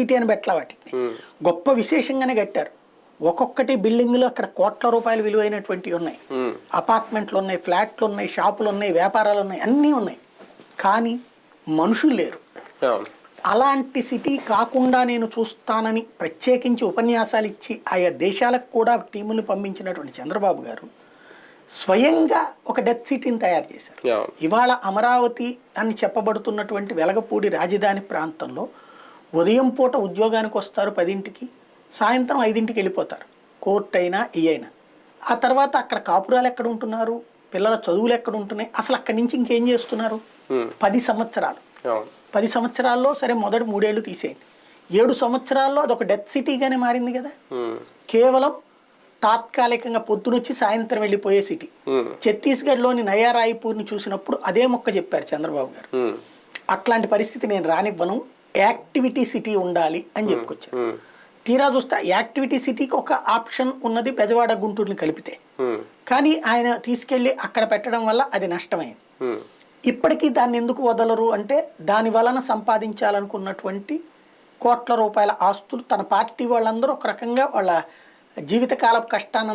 City అని పెట్టలా వాటికి గొప్ప విశేషంగానే కట్టారు. ఒక్కొక్కటి బిల్డింగ్లు అక్కడ కోట్ల రూపాయలు విలువైనటువంటివి ఉన్నాయి. అపార్ట్మెంట్లు ఉన్నాయి ఫ్లాట్లు ఉన్నాయి షాపులు ఉన్నాయి వ్యాపారాలు ఉన్నాయి అన్నీ ఉన్నాయి. కానీ మనుషులు లేరు. అలాంటి సిటీ కాకుండా నేను చూస్తానని ప్రత్యేకించి ఉపన్యాసాలు ఇచ్చి ఆయా దేశాలకు కూడా టీముని పంపించినటువంటి చంద్రబాబు గారు స్వయంగా ఒక డెత్ సిటీని తయారు చేశారు. ఇవాళ అమరావతి అని చెప్పబడుతున్నటువంటి వెలగపూడి రాజధాని ప్రాంతంలో ఉదయం పూట ఉద్యోగానికి వస్తారు పదింటికి సాయంత్రం ఐదింటికి వెళ్ళిపోతారు. కోర్టు అయినా ఈ అయినా ఆ తర్వాత అక్కడ కాపురాలు ఎక్కడ ఉంటున్నారు? పిల్లల చదువులు ఎక్కడ ఉంటున్నాయి? అసలు అక్కడి నుంచి ఇంకేం చేస్తున్నారు? పది సంవత్సరాలు. పది సంవత్సరాల్లో సరే మొదటి మూడేళ్ళు తీసేయండి. ఏడు సంవత్సరాల్లో అదొక డెత్ సిటీగానే మారింది కదా. కేవలం తాత్కాలికంగా పొద్దునొచ్చి సాయంత్రం వెళ్ళిపోయే సిటీ. ఛత్తీస్గఢ్లోని నయా రాయ్పూర్ని చూసినప్పుడు అదే మొక్క చెప్పారు చంద్రబాబు గారు. అట్లాంటి పరిస్థితి నేను రానివ్వను. యాక్టివిటీ సిటీ ఉండాలి అని చెప్పుకొచ్చారు. తీరా చూస్తే యాక్టివిటీ సిటీకి ఒక ఆప్షన్ ఉన్నది బెజవాడ గుంటూరుని కలిపితే. కానీ ఆయన తీసుకెళ్ళి అక్కడ పెట్టడం వల్ల అది నష్టమైంది. ఇప్పటికీ దాన్ని ఎందుకు వదలరు అంటే దాని వలన సంపాదించాలనుకున్నటువంటి కోట్ల రూపాయల ఆస్తులు తన పార్టీ వాళ్ళందరూ ఒక రకంగా వాళ్ళ జీవితకాల కష్టాన్ని